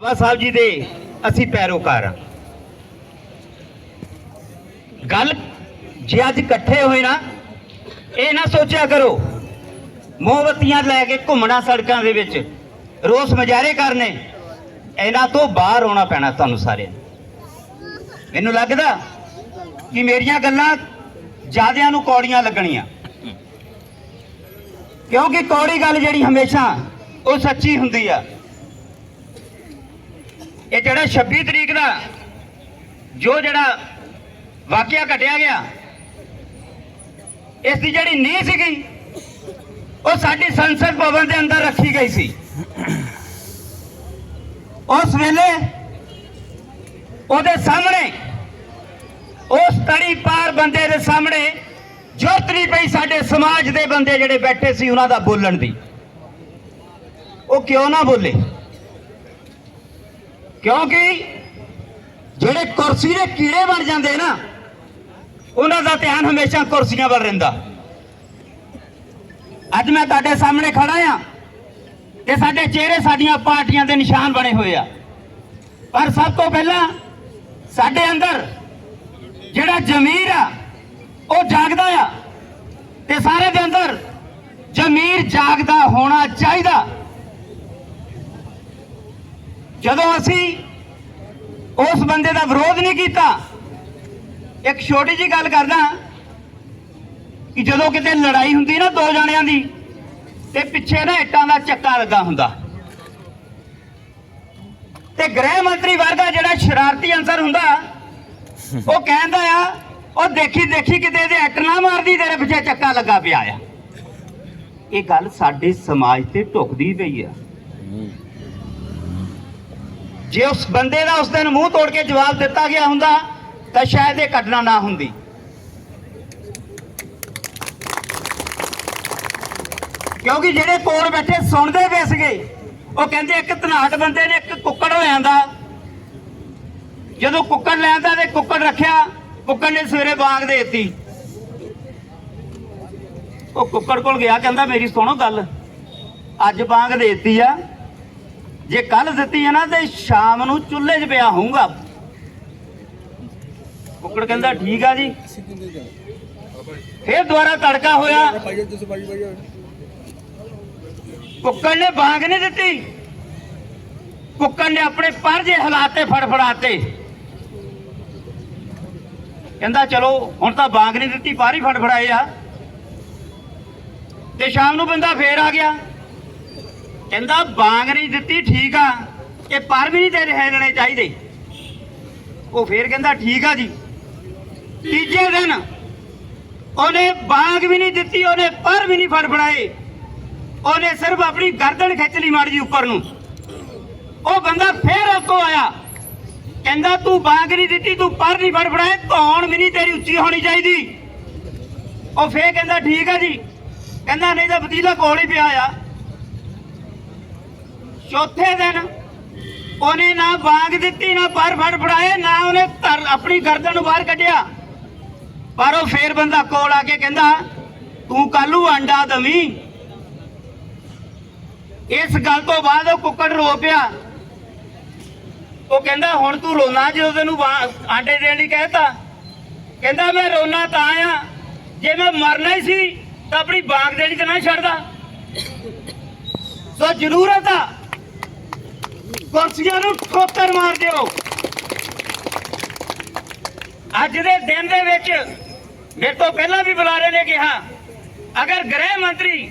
ਬਾਬਾ ਸਾਹਿਬ ਜੀ ਦੇ ਅਸੀਂ ਪੈਰੋਕਾਰ ਹਾਂ। ਗੱਲ ਜੇ ਅੱਜ ਇਕੱਠੇ ਹੋਏ ਨਾ, ਇਹ ਨਾ ਸੋਚਿਆ ਕਰੋ, ਮੋਮਬੱਤੀਆਂ ਲੈ ਕੇ ਘੁੰਮਣਾ ਸੜਕਾਂ ਦੇ ਵਿੱਚ, ਰੋਸ ਮਜਾਰੇ ਕਰਨੇ, ਇਹਨਾਂ ਤੋਂ ਬਾਹਰ ਆਉਣਾ ਪੈਣਾ ਤੁਹਾਨੂੰ ਸਾਰਿਆਂ ਨੂੰ। ਮੈਨੂੰ ਲੱਗਦਾ ਕਿ ਮੇਰੀਆਂ ਗੱਲਾਂ ਜਿਆਦਿਆਂ ਨੂੰ ਕੌੜੀਆਂ ਲੱਗਣੀਆਂ। ਕਿਉਂਕਿ ਕੌੜੀ ਗੱਲ ਜਿਹੜੀ ਹਮੇਸ਼ਾ ਉਹ ਸੱਚੀ ਹੁੰਦੀ ਆ। ਇਹ ਜਿਹੜਾ 26 ਤਰੀਕ ਦਾ ਜੋ ਜਿਹੜਾ ਵਾਕਿਆ ਘਟਿਆ ਗਿਆ, ਇਸ ਦੀ ਜਿਹੜੀ ਨੀਂਹ ਸੀਗੀ, ਉਹ ਸਾਡੀ ਸੰਸਦ ਭਵਨ ਦੇ ਅੰਦਰ ਰੱਖੀ ਗਈ ਸੀ। ਉਸ ਵੇਲੇ ਉਹਦੇ ਸਾਹਮਣੇ, ਉਸ ਤੜੀ ਪਾਰ ਬੰਦੇ ਦੇ ਸਾਹਮਣੇ ਜੁਰਤ ਨਹੀਂ ਪਈ ਸਾਡੇ ਸਮਾਜ ਦੇ ਬੰਦੇ ਜਿਹੜੇ ਬੈਠੇ ਸੀ ਉਹਨਾਂ ਦਾ ਬੋਲਣ ਦੀ। ਉਹ ਕਿਉਂ ਨਾ ਬੋਲੇ? ਕਿਉਂਕਿ ਜਿਹੜੇ ਕੁਰਸੀ ਦੇ ਕੀੜੇ ਬਣ ਜਾਂਦੇ ਨਾ, ਉਹਨਾਂ ਦਾ ਧਿਆਨ ਹਮੇਸ਼ਾ ਕੁਰਸੀਆਂ ਵੱਲ ਰਹਿੰਦਾ। ਅੱਜ ਮੈਂ ਤੁਹਾਡੇ ਸਾਹਮਣੇ ਖੜਾ ਆ ਤੇ ਸਾਡੇ ਚਿਹਰੇ ਸਾਡੀਆਂ ਪਾਰਟੀਆਂ ਦੇ ਨਿਸ਼ਾਨ ਬਣੇ ਹੋਏ ਆ। ਪਰ ਸਭ ਤੋਂ ਪਹਿਲਾਂ ਸਾਡੇ ਅੰਦਰ ਜਿਹੜਾ ਜ਼ਮੀਰ ਆ, ਉਹ ਜਾਗਦਾ ਆ ਤੇ ਸਾਰੇ ਦੇ ਅੰਦਰ ਜ਼ਮੀਰ ਜਾਗਦਾ ਹੋਣਾ ਚਾਹੀਦਾ ਜਦੋਂ ਅਸੀਂ ਉਸ ਬੰਦੇ ਦਾ ਵਿਰੋਧ ਨਹੀਂ ਕੀਤਾ, ਇੱਕ ਛੋਟੀ ਜੀ ਗੱਲ ਕਰਦਾ ਕਿ ਜਦੋਂ ਕਿਤੇ ਲੜਾਈ ਹੁੰਦੀ ਨਾ ਦੋ ਜਣਿਆਂ ਦੀ, ਤੇ ਪਿੱਛੇ ਨਾ ਇੱਟਾਂ ਦਾ ਚੱਕਾ ਲੱਗਾ ਹੁੰਦਾ। ਤੇ ਗ੍ਰਹਿ ਮੰਤਰੀ ਵਰਗਾ ਜਿਹੜਾ ਸ਼ਰਾਰਤੀ ਅੰਸਰ ਹੁੰਦਾ, ਉਹ ਕਹਿੰਦਾ ਆ, ਉਹ ਦੇਖੀ ਦੇਖੀ ਕਿਤੇ ਇਹਦੇ ਇੱਟ ਨਾ ਮਾਰਦੀ, ਤੇਰੇ ਪਿੱਛੇ ਚੱਕਾ ਲੱਗਾ ਪਿਆ ਆ। ਇਹ ਗੱਲ ਸਾਡੇ ਸਮਾਜ ਤੇ ਢੁਕਦੀ ਪਈ ਆ। ਜੇ ਉਸ ਬੰਦੇ ਦਾ ਉਸ ਦਿਨ ਮੂੰਹ ਤੋੜ ਕੇ ਜਵਾਬ ਦਿੱਤਾ ਗਿਆ ਹੁੰਦਾ, ਤਾਂ ਸ਼ਾਇਦ ਇਹ ਘਟਨਾ ਨਾ ਹੁੰਦੀ। ਕਿਉਂਕਿ ਜਿਹੜੇ ਕੋਲ ਬੈਠੇ ਸੁਣਦੇ ਪਏ ਸੀਗੇ, ਉਹ ਕਹਿੰਦੇ ਇੱਕ ਧਨਾਟ ਬੰਦੇ ਨੇ ਇੱਕ ਕੁੱਕੜ ਹੋ ਜਾਂਦਾ ਜਦੋਂ ਕੁੱਕੜ ਲੈਂਦਾ ਤੇ ਕੁੱਕੜ ਰੱਖਿਆ, ਕੁੱਕੜ ਨੇ ਸਵੇਰੇ ਬਾਗ ਦੇ ਦਿੱਤੀ। ਉਹ ਕੁੱਕੜ ਕੋਲ ਗਿਆ, ਕਹਿੰਦਾ, ਮੇਰੀ ਸੁਣੋ ਗੱਲ। ਅੱਜ ਬਾਗ ਦੇ ਦਿੱਤੀ ਆ। ਜੇ ਕੱਲ ਦਿੱਤੀ ਹੈ ਨਾ ਤੇ ਸ਼ਾਮ ਨੂੰ ਚੁੱਲ੍ਹੇ 'ਚ ਪਿਆ ਹੋਊਗਾ। ਕੁੱਕੜ ਕਹਿੰਦਾ, ਠੀਕ ਆ ਜੀ। ਫਿਰ ਦੁਬਾਰਾ ਤੜਕਾ ਹੋਇਆ। ਕੁੱਕੜ ਨੇ ਬਾਗ ਨਹੀਂ ਦਿੱਤੀ। ਕੁੱਕੜ ਨੇ ਆਪਣੇ ਪਰ ਜੇ ਹਲਾਤੇ ਫੜਫੜਾਤੇ। ਕਹਿੰਦਾ, ਚਲੋ, ਹੁਣ ਤਾਂ ਬਾਗ ਨਹੀਂ ਦਿੱਤੀ, ਬਾਹਰ ਹੀ ਫੜਫੜਾਏ ਆ। ਤੇ ਸ਼ਾਮ ਨੂੰ ਬੰਦਾ ਫੇਰ ਆ ਗਿਆ। ਕਹਿੰਦਾ ਬਾਗ ਨਹੀਂ ਦਿੱਤੀ, ਠੀਕ ਆ। ਇਹ ਪਰ ਵੀ ਨਹੀਂ ਤੇਰੇ ਹਿੱਲਣੇ ਚਾਹੀਦੇ। ਉਹ ਫੇਰ ਕਹਿੰਦਾ ਠੀਕ ਆ ਜੀ। ਤੀਜੇ ਦਿਨ ਉਹਨੇ ਬਾਗ ਵੀ ਨਹੀਂ ਦਿੱਤੀ, ਉਹਨੇ ਪਰ ਵੀ ਨਹੀਂ ਫੜ ਫੜਾਏ। ਉਹਨੇ ਸਿਰਫ ਆਪਣੀ ਗਰਦਨ ਖਿੱਚ ਲਈ ਮਾੜੀ ਜੀ ਉੱਪਰ ਨੂੰ। ਉਹ ਬੰਦਾ ਫੇਰ ਉੱਤੋਂ ਆਇਆ। ਕਹਿੰਦਾ ਤੂੰ ਬਾਗ ਨਹੀਂ ਦਿੱਤੀ, ਤੂੰ ਪਰ ਨਹੀਂ ਫੜਫੜਾਏ ਧੌਣ ਵੀ ਨਹੀਂ ਤੇਰੀ ਉੱਚੀ ਹੋਣੀ ਚਾਹੀਦੀ। ਉਹ ਫੇਰ ਕਹਿੰਦਾ ਠੀਕ ਆ ਜੀ। ਕਹਿੰਦਾ ਨਹੀਂ ਤਾਂ ਵਤੀਲਾ ਕੋਲ ਹੀ ਪਿਆ ਆ। ਚੌਥੇ ਦਿਨ ਉਹਨੇ ਨਾ ਬਾਗ ਦਿੱਤੀ, ਨਾ ਪਰ ਫੜ ਫੜਾਏ, ਨਾ ਉਹਨੇ ਆਪਣੀ ਗਰਦਨ ਨੂੰ ਬਾਹਰ ਕੱਢਿਆ। ਪਰ ਉਹ ਫੇਰ ਬੰਦਾ ਕੋਲ ਆ ਕੇ ਕਹਿੰਦਾ, ਤੂੰ ਕੱਲੂ ਆਂਡਾ ਦਵੀਂ। ਇਸ ਗੱਲ ਤੋਂ ਬਾਅਦ ਉਹ ਕੁੱਕੜ ਰੋ ਪਿਆ। ਉਹ ਕਹਿੰਦਾ, ਹੁਣ ਤੂੰ ਰੋਣਾ ਜਦੋਂ ਤੈਨੂੰ ਆਂਡੇ ਦੇਣ ਲਈ ਕਹਿਤਾ ਕਹਿੰਦਾ, ਮੈਂ ਰੋਣਾ ਤਾਂ ਆ ਜੇ ਮੈਂ ਮਰਨਾ ਹੀ ਸੀ, ਤਾਂ ਆਪਣੀ ਬਾਗ ਦੇਣੀ ਤੇ ਨਾ ਛੱਡਦਾ। ਸੋ ਜ਼ਰੂਰਤ ਆ। ਕੁਰਸੀਆਂ ਨੂੰ ਠੋਕਰ ਮਾਰ ਦਿਓ। ਅੱਜ ਦੇ ਦਿਨ ਦੇ ਵਿੱਚ ਮੇਰੇ ਤੋਂ ਪਹਿਲਾਂ ਵੀ ਬੁਲਾਰੇ ਨੇ ਕਿਹਾ, ਅਗਰ ਗ੍ਰਹਿ ਮੰਤਰੀ